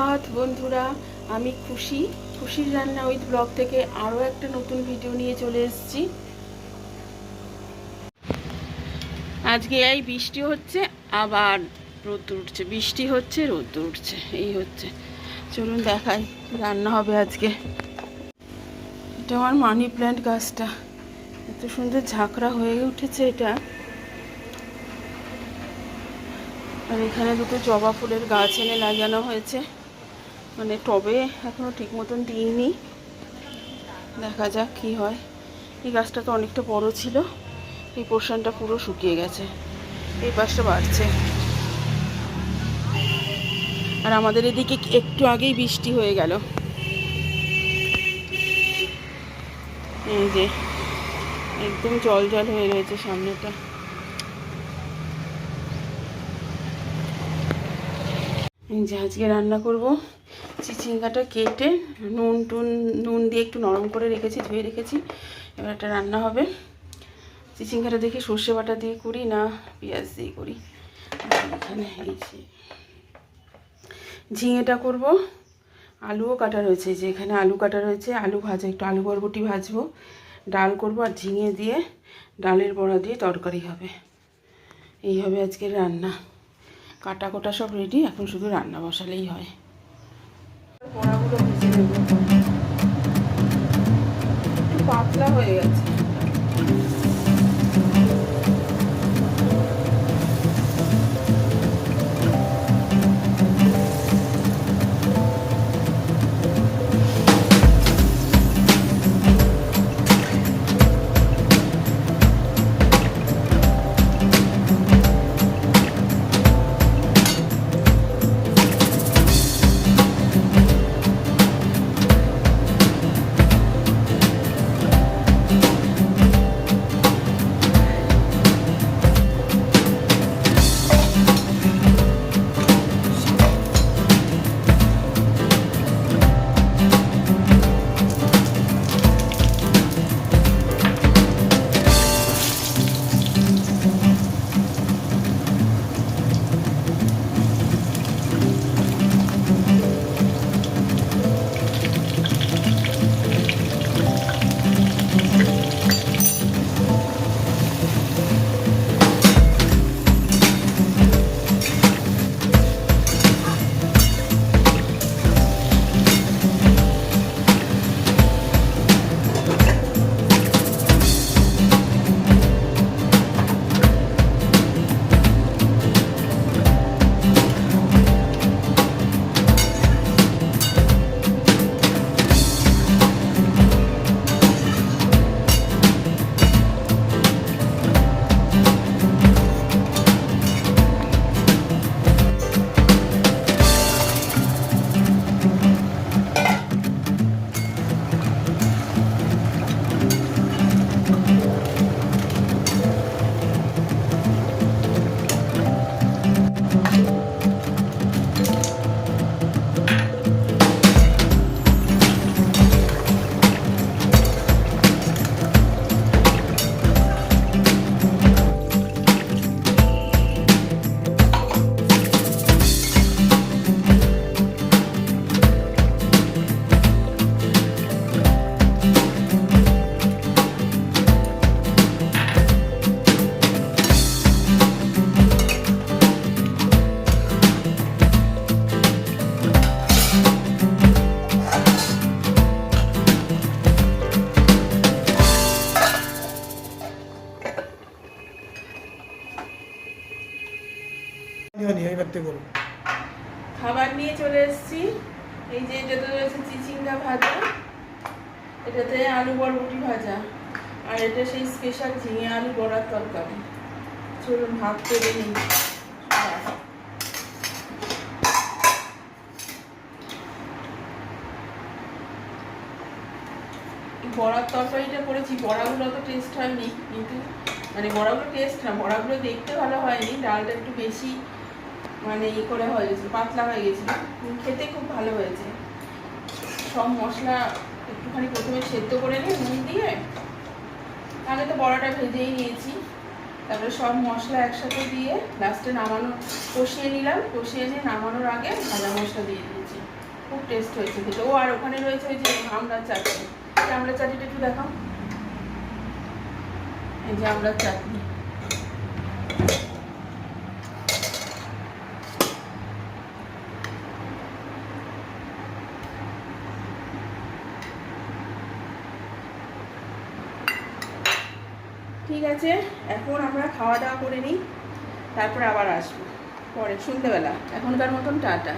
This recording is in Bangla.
সুপ্রভাত বন্ধুরা। আমি খুশি। খুশির রান্না উইথ ব্লগ থেকে আরও একটা নতুন ভিডিও নিয়ে চলে এসেছি। আজকে এই বৃষ্টি হচ্ছে, আবার রোদ উঠছে। বৃষ্টি হচ্ছে, রোদ উঠছে। এই হচ্ছে। চলুন দেখাই রান্না হবে আজকে। এটা আমার মানি প্ল্যান্ট গাছটা। এত সুন্দর ঝাঁকড়া হয়ে উঠেছে এটা। আর এখানে দুটো জবা ফুলের গাছ এনে লাগানো হয়েছে। মানে টবে এখনও ঠিক মতন দিইনি দেখা যাক কি হয়। এই গাছটা তো অনেকটা বড় ছিল। এই পোর্শনটা পুরো শুকিয়ে গেছে। এই পাশটা বাড়ছে। আর আমাদের এদিকে একটু আগেই বৃষ্টি হয়ে গেল। এই যে, একদম জল জল হয়ে রয়েছে সামনেটা। যে আজকে রান্না করব চিচিঙ্গাটা কেটে নুন টুন, নুন দিয়ে একটু নরম করে রেখেছি, ধুয়ে রেখেছি। এবার একটা রান্না হবে। চিচিঙ্গাটা দেখি সর্ষে বাটা দিয়ে করি না পেঁয়াজ দিয়ে করি? এখানে এই ঝিঙেটা করব। আলুও কাটা রয়েছে যে এখানে আলু কাটা রয়েছে। আলু ভাজা, একটু আলু বরবটি ভাজবো। ডাল করব আর ঝিঙে দিয়ে, ডালের বড়া দিয়ে তরকারি হবে। এই হবে আজকের রান্না। কাটা কোটা সব রেডি এখন শুধু রান্না বসালেই হয়। পাতলা হয়ে গেছে। খাবার নিয়ে চলে এসেছি। এই যে এটাতে রয়েছে চিচিঙ্গা ভাজা, এটাতে আলু বরবটি ভাজা, আর এটা সেই স্পেশাল ঝিঙে আলু বড়ার তরকারি। চলুন ভাত করে নিই। বড়ার তরকারিটা করেছি, বড়াগুলো তো টেস্ট হয়নি, কিন্তু মানে বড়াগুলো টেস্ট না, বড়াগুলো দেখতে ভালো হয়নি, ডালটা একটু বেশি মানে ই করে হয়ে গেছিল, পাতলা হয়ে গেছিল। খেতে খুব ভালো হয়েছে। সব মশলা একটুখানি প্রথমে সেদ্ধ করে নিয়ে নুন দিয়ে, তাহলে তো বড়াটা ভেজেই নিয়েছি। তারপরে সব মশলা একসাথে দিয়ে লাস্টে নামানো, কষিয়ে নিলাম। কষিয়ে নিয়ে নামানোর আগে ভাজা মশলা দিয়ে দিয়েছি। খুব টেস্ট হয়েছে খেতে। ও আর ওখানে রয়েছে ওই যে আমড়ার চাটনি। এই আমড়ার চাটনিটা একটু দেখাও। এই যে আমড়ার চাটনি। ঠিক আছে, এখন আমরা খাওয়া দাওয়া করে নিই, তারপর আবার আসব, পরে, সন্ধ্যেবেলা, এখনকার মতন টাটা।